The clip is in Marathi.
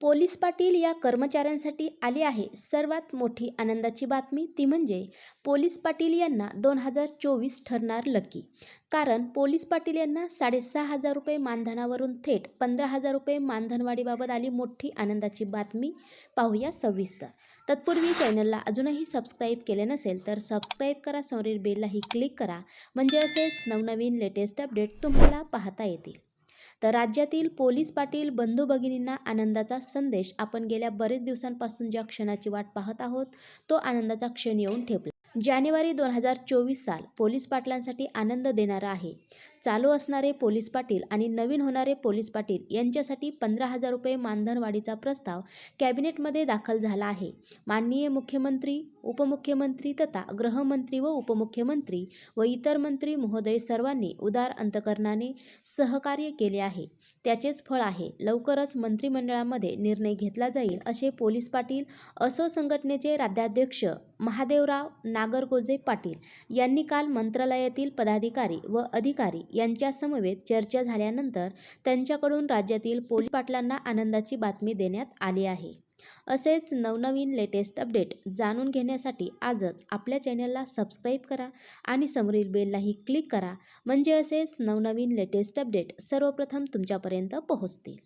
पोलीस पाटील या कर्मचाऱ्यांसाठी आली आहे. सर्वात मोठी आनंदाची बातमी ती म्हणजे पोलीस पाटील यांना दोन हजार चोवीस ठरणार लकी कारण पोलीस पाटील यांना साडेसहा हजार रुपये मानधनावरून थेट पंधरा हजार रुपये मानधनवाढीबाबत आली मोठी आनंदाची बातमी पाहूया सविस्तर. तत्पूर्वी चॅनलला अजूनही सबस्क्राईब केले नसेल तर सबस्क्राईब करा. समोरील बेललाही क्लिक करा. म्हणजे असेच नवनवीन लेटेस्ट अपडेट तुम्हाला पाहता येतील. तर राज्यातील पोलीस पाटील बंधू भगिनींना आनंदाचा संदेश. आपण गेल्या बरेच दिवसांपासून ज्या क्षणाची वाट पाहत आहोत तो आनंदाचा क्षण येऊन ठेपला. जानेवारी दोन हजार चोवीस साल पोलीस पाटलांसाठी आनंद देणारा आहे. चालू असणारे पोलीस पाटील आणि नवीन होणारे पोलीस पाटील यांच्यासाठी पंधरा हजार रुपये मानधनवाढीचा प्रस्ताव कॅबिनेटमध्ये दाखल झाला आहे. माननीय मुख्यमंत्री उपमुख्यमंत्री तथा गृहमंत्री व उपमुख्यमंत्री व इतर मंत्री महोदय सर्वांनी उदार अंतकरणाने सहकार्य केले आहे. त्याचेच फळ आहे लवकरच मंत्रिमंडळामध्ये निर्णय घेतला जाईल असे पोलीस पाटील असो संघटनेचे राज्याध्यक्ष महादेवराव नागरगोजे पाटील यांनी काल मंत्रालयातील पदाधिकारी व अधिकारी यांच्यासमवेत चर्चा झाल्यानंतर त्यांच्याकडून राज्यातील पोलीस पाटलांना आनंदाची बातमी देण्यात आली आहे. असेच नवनवीन लेटेस्ट अपडेट जाणून घेण्यासाठी आजच आपल्या चॅनलला सबस्क्राईब करा आणि समोरील बेललाही क्लिक करा. म्हणजे असेच नवनवीन लेटेस्ट अपडेट सर्वप्रथम तुमच्यापर्यंत पोहोचतील.